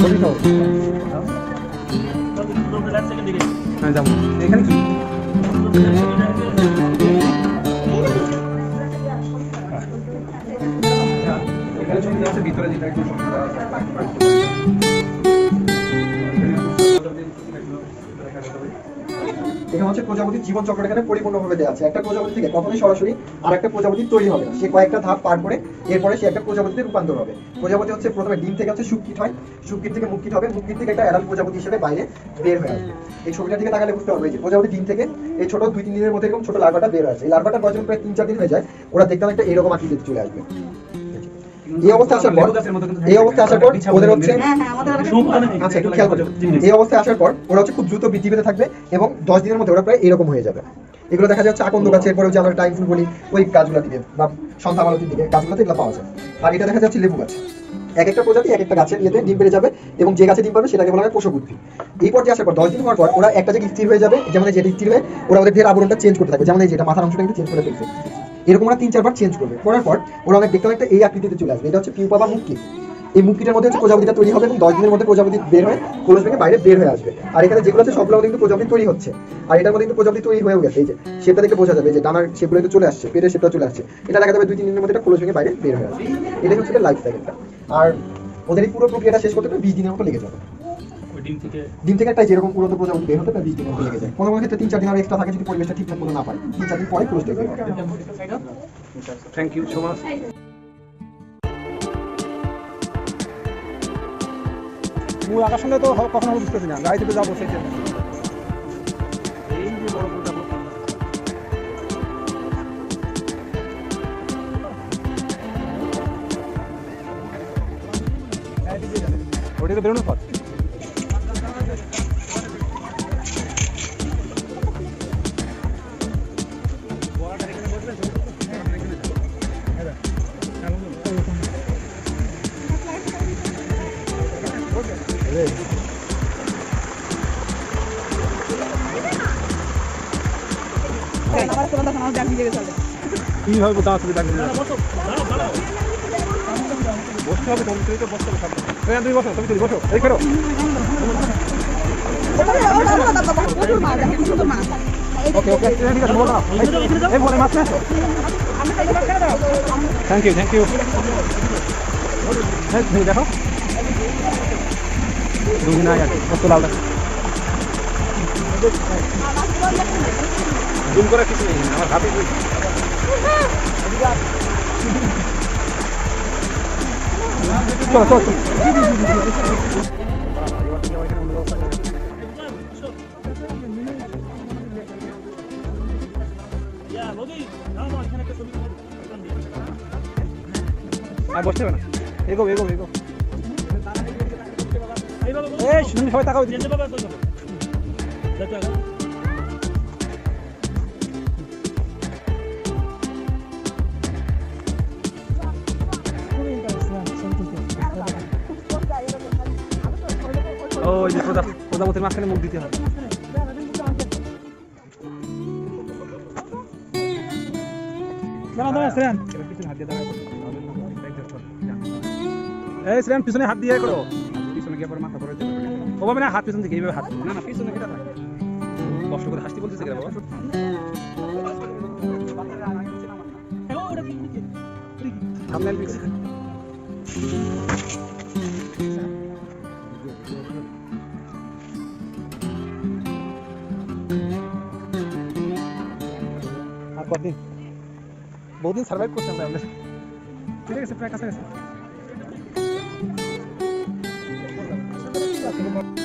ছবি তো হ্যাঁ যাব। এখানে কি? ভিতরে যেটা একটু দেওয়া আছে। এখানে হচ্ছে প্রজাপতির জীবন চক্র এখানে পরিপূর্ণভাবে দেওয়া আছে। একটা প্রজাপতি থেকে কখনোই সরাসরি আর একটা প্রজাপতি তৈরি হবে। সে কয়েকটা ধাপ পার করে এরপরে সে একটা প্রজাপতিতে রূপান্তর হবে। প্রজাপতি হচ্ছে প্রথমে ডিম থেকে হচ্ছে শুকিত হয়। শুকিত থেকে মুক্তিত হবে। মুক্তিত থেকে একটা অ্যাডাল্ট প্রজাপতি হিসেবে বাইরে বের হয়ে আসবে। এই ছবিটার দিকে তাকালে বুঝতে পারবে যে প্রজাপতি ডিম থেকে এই ছোট দুই তিন দিনের মধ্যে এরকম ছোট লার্ভাটা বের হয়েছে এই লার্ভাটা বয়স প্রায় তিন চার দিন হয়ে যায়, ওরা দেখতে একটা এরকম আকৃতিতে চলে আসবে। এই অবস্থা আসার পর এই অবস্থা আসার পর ওদের হচ্ছে হ্যাঁ হ্যাঁ আচ্ছা একটু খেয়াল করো। এই অবস্থায় আসার পর ওরা হচ্ছে খুব দ্রুত বৃদ্ধি পেতে থাকবে এবং দশ দিনের মধ্যে ওরা প্রায় এরকম হয়ে যাবে। এগুলো দেখা যাচ্ছে আকন্দ গাছে এরপরে যে আমরা টাইম ফুল বলি ওই গাছগুলোর দিকে বা সন্ধ্যামালতির দিকে গাছগুলোতে এগুলো পাওয়া যায়। আর এটা দেখা যাচ্ছে লেবু গাছ। এক একটা প্রজাতি এক একটা গাছের ইয়েতে ডিম পেড়ে যাবে এবং যে গাছে ডিম পারবে সেটাকে বলা হয় পোষক উদ্ভিদ এই পর্যায়ে আসার পর দশ দিন হওয়ার পর ওরা একটা জায়গায় স্থির হয়ে যাবে যেমন এই যেটা স্থির হয়ে ওরা ওদের দেহের আবরণটা চেঞ্জ করতে থাকবে। যেমন এই যেটা মাথার অংশটা কিন্তু চেঞ্জ করে ফেলছে। এরকম ওরা তিন, চারবার চেঞ্জ করবে। করার পর ওরা অনেক দেখতে একটা এই আকৃতিতে চলে আসবে। এটা হচ্ছে পিউপা বা মুক্তি এই মুক্তিটার মধ্যে হচ্ছে প্রজাপতিটা তৈরি হবে এবং দশ দিনের মধ্যে প্রজাপতি বের হয়ে কোলস ভেঙে বাইরে বের হয়ে আসবে। আর এখানে যেগুলো আছে, সবগুলো কিন্তু প্রজাপতি তৈরি হচ্ছে। আর এটার মধ্যে কিন্তু প্রজাপতি তৈরি হয়েও গেছে। এই যে, সেটা দেখে বোঝা যাবে যে ডানার সেগুলো কিন্তু চলে আসছে পেটের সেটা চলে আসছে। এটা দেখা যাবে দুই, তিন দিনের মধ্যে এটা কোলস ভেঙে বাইরে বের হয়ে আসবে। এটাই হচ্ছে লাইফ সাইকেলটা আর ওদের এই পুরো প্রক্রিয়াটা শেষ করতে বিশ দিনের মতো লেগে যাবে। ডিম থেকে একটা যেরকম পুরো প্রজাপতি বের হতে প্রায় বিশ দিনের মতো লেগে যায় কোনো কোনো ক্ষেত্রে তিন চার দিন আর এক্সট্রা থাকে যদি পরিবেশটা ঠিকঠাক মতো না পায়। তিন চার দিন পরে ক্লোজ যাবে। থ্যাংক ইউ সো মাচ মূল আকাশনে তো কখনো বুঝতেছি না। গাড়িতে তো যাব সেই। ওটাই তো বেরোনোর পথ চলে কীভাবে তুমি দাঁড়িয়ে বসতে হবে তুমি তো বসতে হবে। এই, তুমি বসো তুমি বসো। এই করো ওকে ওকে ঠিক আছে বলো। এই বলে মাছ থ্যাংক ইউ থ্যাংক ইউ দেখো। দুদিন আগে কত লাল দেখো জুম করে কিছু নেই আমার হাতে চলো চলো চলো আর বসতে হবে না এগো এগো এগো এই। ও ওই যে প্রজা প্রজাপতির মাঝখানে মুখ দিতে হবে। এই, শ্রেয়ান, পিছনে হাত দিয়ে করো না, হাত পিছন থেকে এইভাবে হাত না না, পিছনে না কষ্ট করে হাসতে বলতেছে কেন বহুদিন সার্ভাইভ করছি আমরা আমরা। ঠিক আছে, প্রায় 음.